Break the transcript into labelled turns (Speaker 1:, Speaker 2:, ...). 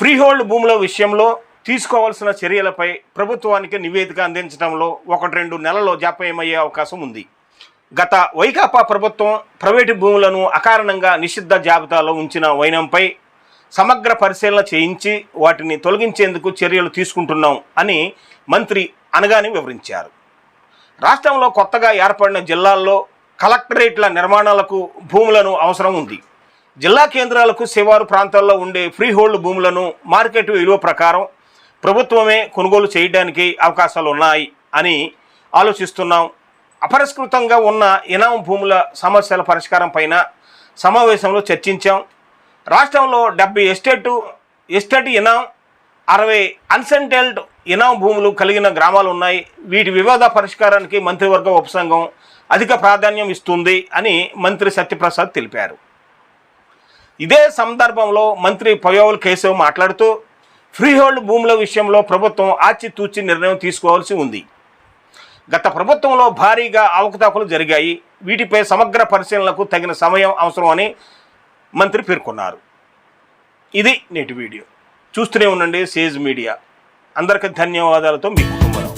Speaker 1: Freehold భూముల విషయంలో తీసుకోవాల్సిన చర్యలపై ప్రభుత్వానికి నివేదిక అందించడంలో ఒకటి రెండు నెలల్లో జాప్యమయ్యే అవకాశం ఉంది. గత వైకాపా ప్రభుత్వం ప్రైవేటు భూములను అకారణంగా నిషిద్ధ జాబితాలో ఉంచిన వైనంపై సమగ్ర పరిశీలన చేయించి వాటిని తొలగించేందుకు చర్యలు తీసుకుంటున్నాం అని మంత్రి అనగానే వివరించారు. రాష్ట్రంలో కొత్తగా ఏర్పడిన జిల్లాల్లో కలెక్టరేట్ల నిర్మాణాలకు భూములను అవసరం ఉంది. జిల్లా కేంద్రాలకు శివారు ప్రాంతాల్లో ఉండే ఫ్రీ హోల్డ్ భూములను మార్కెట్ విలువ ప్రకారం ప్రభుత్వమే కొనుగోలు చేయడానికి అవకాశాలు ఉన్నాయి అని ఆలోచిస్తున్నాం. అపరిష్కృతంగా ఉన్న ఇనాం భూముల సమస్యల పరిష్కారం పైన సమావేశంలో చర్చించాం. రాష్ట్రంలో డెబ్బై ఎస్టేటు ఎస్టేట్ ఇనాం అరవై అన్సెంటెల్డ్ ఇనాం భూములు కలిగిన గ్రామాలు ఉన్నాయి. వీటి వివాద పరిష్కారానికి మంత్రివర్గ ఉపసంఘం అధిక ప్రాధాన్యం ఇస్తుంది అని మంత్రి సత్యప్రసాద్ తెలిపారు. ఇదే సందర్భంలో మంత్రి పయోవల్ కేశవ్ మాట్లాడుతూ ఫ్రీహోల్డ్ భూముల విషయంలో ప్రభుత్వం ఆచితూచి నిర్ణయం తీసుకోవాల్సి ఉంది. గత ప్రభుత్వంలో భారీగా అవకతవకలు జరిగాయి. వీటిపై సమగ్ర పరిశీలనకు తగిన సమయం అవసరం అని మంత్రి పేర్కొన్నారు. ఇది నేటి వీడియో. చూస్తూనే ఉండండి సేజ్ మీడియా. అందరికీ ధన్యవాదాలతో మీ కుటుంబం.